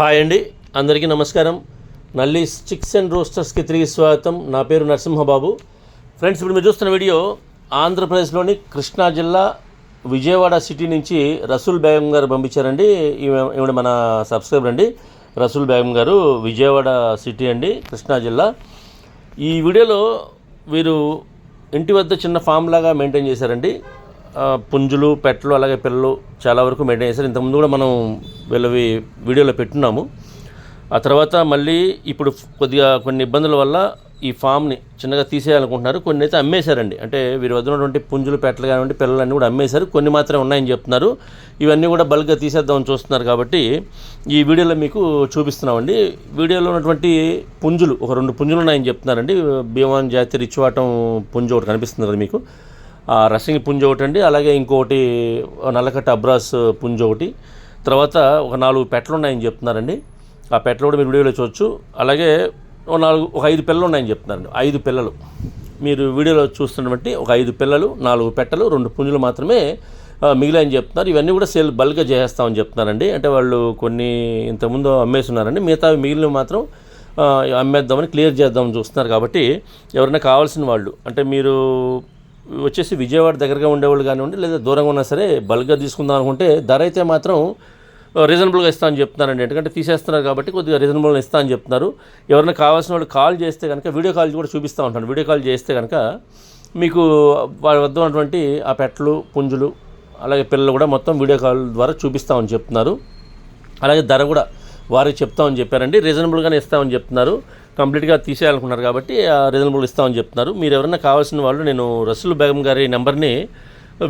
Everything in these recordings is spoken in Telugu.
హాయ్ అండి. అందరికీ నమస్కారం. నల్లి చిక్స్ అండ్ రోస్టర్స్కి తిరిగి స్వాగతం. నా పేరు నరసింహబాబు. ఫ్రెండ్స్ ఇప్పుడు మీరు చూస్తున్న వీడియో ఆంధ్రప్రదేశ్లోని కృష్ణా జిల్లా విజయవాడ సిటీ నుంచి రసూల్ బేగం గారు పంపించారండి. ఈవిడ మన సబ్స్క్రైబర్ అండి. రసూల్ బేగం గారు విజయవాడ సిటీ అండి కృష్ణా జిల్లా. ఈ వీడియోలో వీరు ఇంటి వద్ద చిన్న ఫామ్ లాగా మెయింటైన్ చేశారండి. పుంజులు పెట్టలు అలాగే పిల్లలు చాలా వరకు మెయింటైన్ చేశారు. ఇంతకుముందు కూడా మనం వీళ్ళవి వీడియోలో పెట్టున్నాము. ఆ తర్వాత మళ్ళీ ఇప్పుడు కొద్దిగా కొన్ని ఇబ్బందుల వల్ల ఈ ఫామ్ని చిన్నగా తీసేయాలనుకుంటున్నారు. కొన్ని అయితే అమ్మేశారండి. అంటే వీరి వద్ద ఉన్నటువంటి పుంజులు పెట్టలు కానివ్వండి పిల్లలన్నీ కూడా అమ్మేశారు. కొన్ని మాత్రమే ఉన్నాయని చెప్తున్నారు. ఇవన్నీ కూడా బల్క్గా తీసేద్దామని చూస్తున్నారు కాబట్టి ఈ వీడియోలో మీకు చూపిస్తున్నామండి. వీడియోలో ఉన్నటువంటి పుంజులు ఒక రెండు పుంజులు ఉన్నాయని చెప్తున్నారండి. భీమాన్ జాతి రిచ్వాటం పుంజు ఒకటి కనిపిస్తుంది కదా మీకు. రసింగ్ పుంజ ఒకటి అండి అలాగే ఇంకొకటి నల్లకట్ట అబ్రాస్ పుంజ ఒకటి. తర్వాత ఒక నాలుగు పెట్టలు ఉన్నాయని చెప్తున్నారండి. ఆ పెట్టలు కూడా మీరు వీడియోలో చూడొచ్చు. అలాగే ఒక నాలుగు ఒక ఐదు పిల్లలు ఉన్నాయని చెప్తున్నారండి. ఐదు పిల్లలు. మీరు వీడియోలో చూస్తున్నటువంటి ఒక ఐదు పిల్లలు నాలుగు పెట్టలు రెండు పుంజులు మాత్రమే మిగిలాయని చెప్తున్నారు. ఇవన్నీ కూడా సేల్ బల్క్గా చేసేస్తామని చెప్తున్నారండి. అంటే వాళ్ళు కొన్ని ఇంతకుముందు అమ్మేస్తున్నారండి. మిగతా మిగిలిన మాత్రం అమ్మేద్దామని క్లియర్ చేద్దామని చూస్తున్నారు. కాబట్టి ఎవరైనా కావాల్సిన వాళ్ళు అంటే మీరు వచ్చేసి విజయవాడ దగ్గరగా ఉండేవాళ్ళు కానివ్వండి లేదా దూరంగా ఉన్నా సరే బల్క్గా తీసుకుందాం అనుకుంటే ధర అయితే మాత్రం రీజనబుల్గా ఇస్తా అని చెప్తున్నారండి. ఎందుకంటే తీసేస్తున్నారు కాబట్టి కొద్దిగా రీజనబుల్గా ఇస్తా అని చెప్తున్నారు. ఎవరైనా కావాల్సిన వాళ్ళు కాల్ చేస్తే కనుక వీడియో కాల్ కూడా చూపిస్తూ ఉంటాను. వీడియో కాల్ చేస్తే కనుక మీకు వారి వద్ద ఉన్నటువంటి ఆ పెట్టలు పుంజులు అలాగే పిల్లలు కూడా మొత్తం వీడియో కాల్ ద్వారా చూపిస్తామని చెప్తున్నారు. అలాగే ధర కూడా వారికి చెప్తామని చెప్పారండి. రీజనబుల్గానే ఇస్తామని చెప్తున్నారు. కంప్లీట్గా తీసేయాలనుకున్నారు కాబట్టి ఆ రీజనబుల్ ఇస్తామని చెప్తున్నారు. మీరు ఎవరైనా కావాల్సిన వాళ్ళు నేను రసూల్ బేగం గారి నెంబర్ని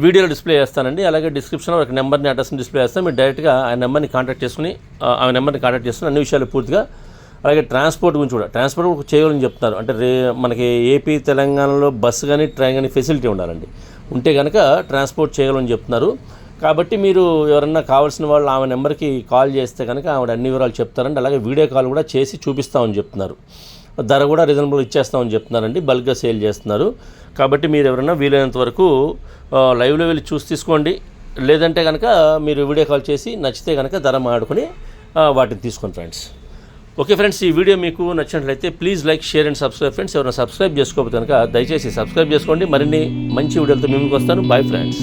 వీడియోలో డిస్ప్లే చేస్తానండి. అలాగే డిస్క్రిప్షన్లో ఒక నెంబర్ని అడ్రస్ని డిస్ప్లే చేస్తాను మీరు డైరెక్ట్గా ఆ నెంబర్ని కాంటాక్ట్ చేసుకుని ఆ నెంబర్ని కాంటాక్ట్ చేసుకుని అన్ని విషయాలు పూర్తిగా అలాగే ట్రాన్స్పోర్ట్ గురించి కూడా ట్రాన్స్పోర్ట్ చేయాలని చెప్తున్నారు. అంటే రే మనకి ఏపీ తెలంగాణలో బస్సు కానీ ట్రైన్ కానీ ఫెసిలిటీ ఉండాలండి. ఉంటే కనుక ట్రాన్స్పోర్ట్ చేయగలని చెప్తున్నారు. కాబట్టి మీరు ఎవరన్నా కావాల్సిన వాళ్ళు ఆమె నెంబర్కి కాల్ చేస్తే కనుక ఆవిడ అన్ని వివరాలు చెప్తారండి. అలాగే వీడియో కాల్ కూడా చేసి చూపిస్తామని చెప్తున్నారు. ధర కూడా రీజనబుల్ ఇచ్చేస్తామని చెప్తున్నారండి. బల్క్గా సేల్ చేస్తున్నారు. కాబట్టి మీరు ఎవరైనా వీలైనంత వరకు లైవ్లో వెళ్ళి చూసి తీసుకోండి. లేదంటే కనుక మీరు వీడియో కాల్ చేసి నచ్చితే కనుక ధర మాడుకొని వాటిని తీసుకోండి ఫ్రెండ్స్. ఓకే ఫ్రెండ్స్ ఈ వీడియో మీకు నచ్చినట్లయితే please like share and subscribe friends. ఎవరైనా సబ్స్క్రైబ్ చేసుకోకపోతే కనుక దయచేసి సబ్స్క్రైబ్ చేసుకోండి. మరిన్ని మంచి వీడియోలతో మేము వస్తాను. Bye friends.